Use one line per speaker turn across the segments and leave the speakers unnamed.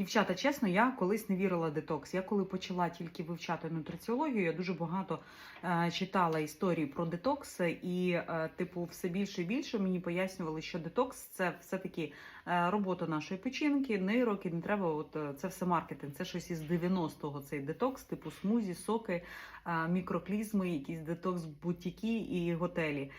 Дівчата, чесно, я колись не вірила детокс. Я коли почала тільки вивчати нутриціологію, я дуже багато е, читала історії про детокс, і, е, типу, все більше і більше мені пояснювали, що детокс це все-таки е, робота нашої печінки, нейроки, не треба. От е, це все маркетинг. Це щось із 90-го цей детокс, типу смузі, соки, е, мікроклізми, якісь детокс бутіки і готелі.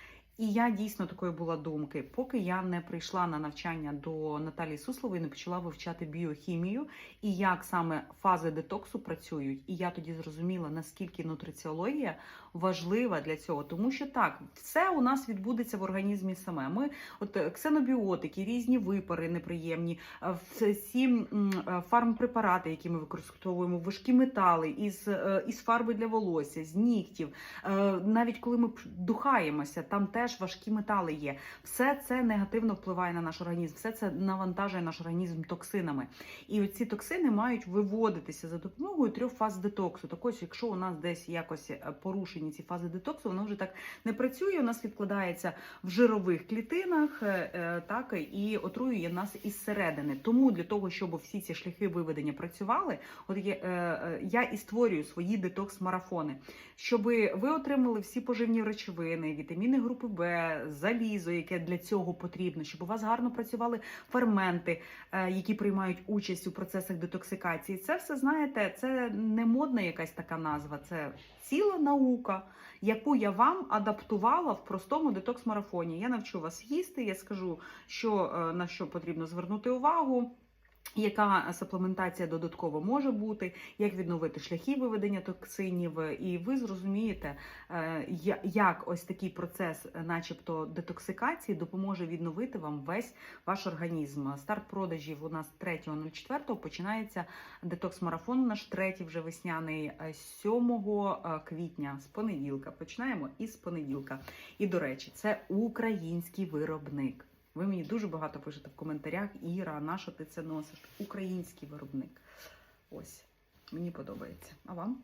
І я дійсно такої була думки, поки я не прийшла на навчання до Наталії Суслової, не почала вивчати біохімію і як саме фази детоксу працюють. І я тоді зрозуміла, наскільки нутриціологія важлива для цього, тому що так, все у нас відбудеться в організмі саме. Ми, от е, ксенобіотики, різні випари неприємні, е, всі е, фармпрепарати, які ми використовуємо, важкі метали із, із фарби для волосся, з нігтів. Навіть коли ми духаємося, там теж важкі метали є. Все це негативно впливає на наш організм, все це навантажує наш організм токсинами. І ці токсини мають виводитися за допомогою трьох фаз детоксу. Так ось, якщо у нас десь якось е, порушені ці фази детоксу, воно вже так не працює. У нас відкладається в жирових клітинах, е, е, так і отруює нас із середини. Тому для того, щоб всі ці шляхи виведення працювали, от є, я і створюю свої детокс-марафони, щоб ви отримали всі поживні речовини, вітаміни групи Б, залізо, яке для цього потрібно, щоб у вас гарно працювали ферменти, е, які приймають участь у процесах детоксикації. Це все знаєте, це не модна якась така назва, це ціла наука, яку я вам адаптувала в простому детокс-марафоні. Я навчу вас їсти, я скажу, що е, на що потрібно звернути увагу. Яка саплементація додатково може бути, як відновити шляхи виведення токсинів, і ви зрозумієте, е, як ось такий процес, е, начебто детоксикації, допоможе відновити вам весь ваш організм. Старт продажів у нас 3.04 починається детокс-марафон, наш третій вже весняний е, 7 е, квітня з понеділка. Починаємо із понеділка. І до речі, це український виробник. Ви мені дуже багато пишете в коментарях. Іра, на що ти це носиш? Український виробник. Ось, мені подобається. А вам?